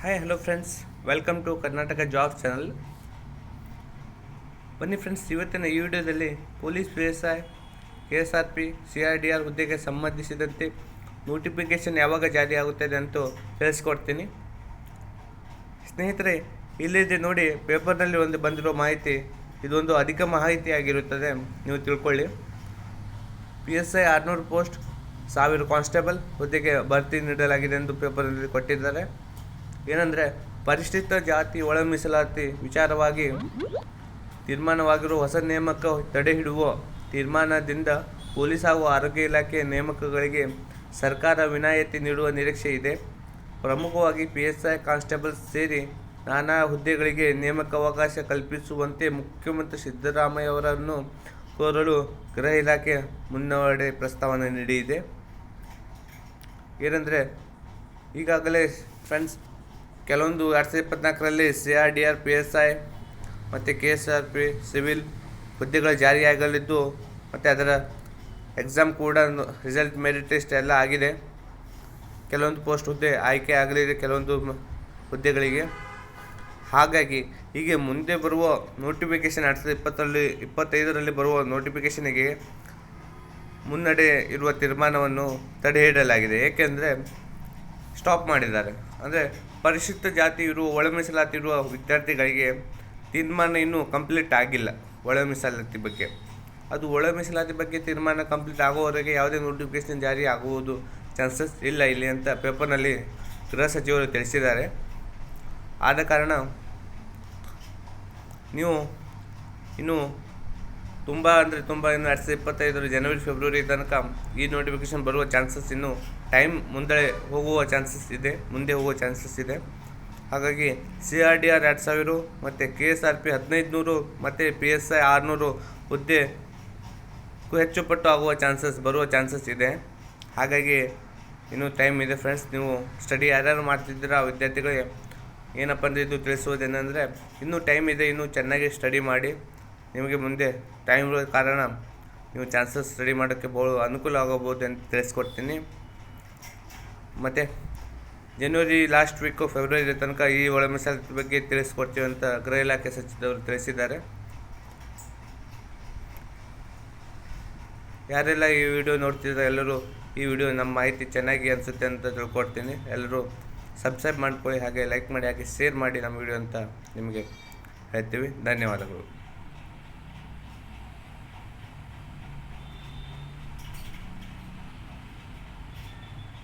Hi hello friends welcome to Karnataka job channel ಬನ್ನಿ friends ಇವತ್ತಿನ ಈ ವಿಡಿಯೋದಲ್ಲಿ police, P S I, K S R P, C R D R ಹುದ್ದೆಗೆ ಸಂಬಂಧಿಸಿದಂತೆ notification ಯಾವಾಗ ಜಾರಿ ಆಗುತ್ತದೆ ಅಂತ ತಿಳಿಸ್ಕೊಡ್ತೀನಿ. ಸ್ನೇಹಿತರೆ, ಇಲ್ಲಿದೆ ನೋಡಿ, ಪೇಪರ್ನಲ್ಲಿ ಒಂದು ಬಂದಿರೋ ಮಾಹಿತಿ. ಇದೊಂದು ಅಧಿಕ ಮಾಹಿತಿ ಆಗಿರುತ್ತದೆ, ನೀವು ತಿಳ್ಕೊಳ್ಳಿ. ಪಿ ಎಸ್ ಐ ಆರುನೂರು ಪೋಸ್ಟ್ ಸಾವಿರ ಕಾನ್ಸ್ಟೇಬಲ್ ಹುದ್ದೆಗೆ ಭರ್ತಿ ನೀಡಲಾಗಿದೆ ಎಂದು ಪೇಪರ್ನಲ್ಲಿ ಕೊಟ್ಟಿದ್ದಾರೆ. ಏನಂದರೆ ಪರಿಶಿಷ್ಟ ಜಾತಿ ಒಳ ಮೀಸಲಾತಿ ವಿಚಾರವಾಗಿ ತೀರ್ಮಾನವಾಗಿರುವ ಹೊಸ ನೇಮಕ ತಡೆಹಿಡುವ ತೀರ್ಮಾನದಿಂದ ಪೊಲೀಸ್ ಹಾಗೂ ಆರೋಗ್ಯ ಇಲಾಖೆ ನೇಮಕಗಳಿಗೆ ಸರ್ಕಾರ ವಿನಾಯಿತಿ ನೀಡುವ ನಿರೀಕ್ಷೆ ಇದೆ. ಪ್ರಮುಖವಾಗಿ ಪಿ ಎಸ್ ಐ ಕಾನ್ಸ್ಟೇಬಲ್ ಸೇರಿ ನಾನಾ ಹುದ್ದೆಗಳಿಗೆ ನೇಮಕಾವಕಾಶ ಕಲ್ಪಿಸುವಂತೆ ಮುಖ್ಯಮಂತ್ರಿ ಸಿದ್ದರಾಮಯ್ಯ ಅವರನ್ನು ಕೋರಲು ಗೃಹ ಇಲಾಖೆ ಮುನ್ನಡೆ ಪ್ರಸ್ತಾವನೆ ನೀಡಿದೆ. ಏನಂದರೆ, ಈಗಾಗಲೇ ಫ್ರೆಂಡ್ಸ್ ಕೆಲವೊಂದು ಎರಡು ಸಾವಿರದ ಇಪ್ಪತ್ನಾಲ್ಕರಲ್ಲಿ C R D R, P S I ಮತ್ತು K S R P, civil ಹುದ್ದೆಗಳು ಜಾರಿಯಾಗಲಿದ್ದು ಮತ್ತು ಅದರ ಎಕ್ಸಾಮ್ ಕೂಡ ರಿಸಲ್ಟ್ ಮೆರಿಟ್ ಟೆಸ್ಟ್ ಎಲ್ಲ ಆಗಿದೆ. ಕೆಲವೊಂದು ಪೋಸ್ಟ್ ಹುದ್ದೆ ಆಯ್ಕೆ ಆಗಲಿದೆ ಕೆಲವೊಂದು ಹುದ್ದೆಗಳಿಗೆ. ಹಾಗಾಗಿ ಹೀಗೆ ಮುಂದೆ ಬರುವ ನೋಟಿಫಿಕೇಷನ್ ಎರಡು ಸಾವಿರದ ಇಪ್ಪತ್ತರಲ್ಲಿ ಇಪ್ಪತ್ತೈದರಲ್ಲಿ ಬರುವ ನೋಟಿಫಿಕೇಷನಿಗೆ ಮುನ್ನಡೆ ಇರುವ ತೀರ್ಮಾನವನ್ನು ತಡೆಹಿಡಲಾಗಿದೆ. ಏಕೆಂದರೆ ಸ್ಟಾಪ್ ಮಾಡಿದ್ದಾರೆ. ಅಂದರೆ ಪರಿಶಿಷ್ಟ ಜಾತಿ ಇರುವ, ಒಳ ಮೀಸಲಾತಿ ಇರುವ ವಿದ್ಯಾರ್ಥಿಗಳಿಗೆ ತೀರ್ಮಾನ ಇನ್ನೂ ಕಂಪ್ಲೀಟ್ ಆಗಿಲ್ಲ ಒಳ ಮೀಸಲಾತಿ ಬಗ್ಗೆ. ಅದು ಒಳ ಮೀಸಲಾತಿ ಬಗ್ಗೆ ತೀರ್ಮಾನ ಕಂಪ್ಲೀಟ್ ಆಗುವವರೆಗೆ ಯಾವುದೇ ನೋಟಿಫಿಕೇಷನ್ ಜಾರಿ ಆಗುವುದು ಚಾನ್ಸಸ್ ಇಲ್ಲ ಇಲ್ಲಿ ಅಂತ ಪೇಪರ್ನಲ್ಲಿ ಗೃಹ ಸಚಿವರು ತಿಳಿಸಿದ್ದಾರೆ. ಆದ ಕಾರಣ ನೀವು ಇನ್ನು ತುಂಬ ಅಂದರೆ ತುಂಬ ಇನ್ನು ಎರಡು ಸಾವಿರದ ಇಪ್ಪತ್ತೈದರ ಜನವರಿ, ಫೆಬ್ರವರಿ ತನಕ ಈ ನೋಟಿಫಿಕೇಷನ್ ಬರುವ ಚಾನ್ಸಸ್ ಇನ್ನು ಟೈಮ್ ಮುಂದೆ ಹೋಗುವ ಚಾನ್ಸಸ್ ಇದೆ, ಮುಂದೆ ಹೋಗುವ ಚಾನ್ಸಸ್ ಇದೆ. ಹಾಗಾಗಿ ಸಿ ಆರ್ ಡಿ ಆರ್ ಎರಡು ಸಾವಿರ ಮತ್ತು ಕೆ ಎಸ್ ಆರ್ ಪಿ ಹದಿನೈದು ನೂರು ಮತ್ತು ಪಿ ಎಸ್ ಐ ಆರುನೂರು ಹುದ್ದೆ ಹೆಚ್ಚು ಪಟ್ಟು ಆಗುವ ಚಾನ್ಸಸ್ ಬರುವ ಚಾನ್ಸಸ್ ಇದೆ. ಹಾಗಾಗಿ ಇನ್ನೂ ಟೈಮ್ ಇದೆ ಫ್ರೆಂಡ್ಸ್ ನೀವು ಸ್ಟಡಿ ಯಾರ್ಯಾರು ಮಾಡ್ತಿದ್ದೀರಾ, ವಿದ್ಯಾರ್ಥಿಗಳಿಗೆ ಏನಪ್ಪ ಅಂದರೆ ಇದು ತಿಳಿಸುವುದೇನೆಂದರೆ, ಇನ್ನೂ ಟೈಮ್ ಇದೆ, ಇನ್ನೂ ಚೆನ್ನಾಗಿ ಸ್ಟಡಿ ಮಾಡಿ. ನಿಮಗೆ ಮುಂದೆ ಟೈಮ್ ಇರೋ ಕಾರಣ ನೀವು ಚಾನ್ಸಸ್ ಸ್ಟಡಿ ಮಾಡೋಕ್ಕೆ ಬಹು ಅನುಕೂಲ ಆಗಬಹುದು ಅಂತ ತಿಳಿಸ್ಕೊಡ್ತೀನಿ. ಮತ್ತು ಜನವರಿ ಲಾಸ್ಟ್ ವೀಕು ಫೆಬ್ರವರಿ ತನಕ ಈ ಒಳ ಬಗ್ಗೆ ತಿಳಿಸ್ಕೊಡ್ತೀವಿ ಅಂತ ಗೃಹ ಇಲಾಖೆ ಸಚಿವರು ತಿಳಿಸಿದ್ದಾರೆ. ಯಾರೆಲ್ಲ ಈ ವಿಡಿಯೋ ನೋಡ್ತಿದ್ರೆ ಎಲ್ಲರೂ ಈ ವಿಡಿಯೋ ನಮ್ಮ ಮಾಹಿತಿ ಚೆನ್ನಾಗಿ ಅನಿಸುತ್ತೆ ಅಂತ ತಿಳ್ಕೊಡ್ತೀನಿ. ಎಲ್ಲರೂ ಸಬ್ಸ್ಕ್ರೈಬ್ ಮಾಡ್ಕೊಳ್ಳಿ, ಹಾಗೆ ಲೈಕ್ ಮಾಡಿ, ಹಾಗೆ ಶೇರ್ ಮಾಡಿ ನಮ್ಮ ವಿಡಿಯೋ ಅಂತ ನಿಮಗೆ ಹೇಳ್ತೀವಿ. ಧನ್ಯವಾದಗಳು.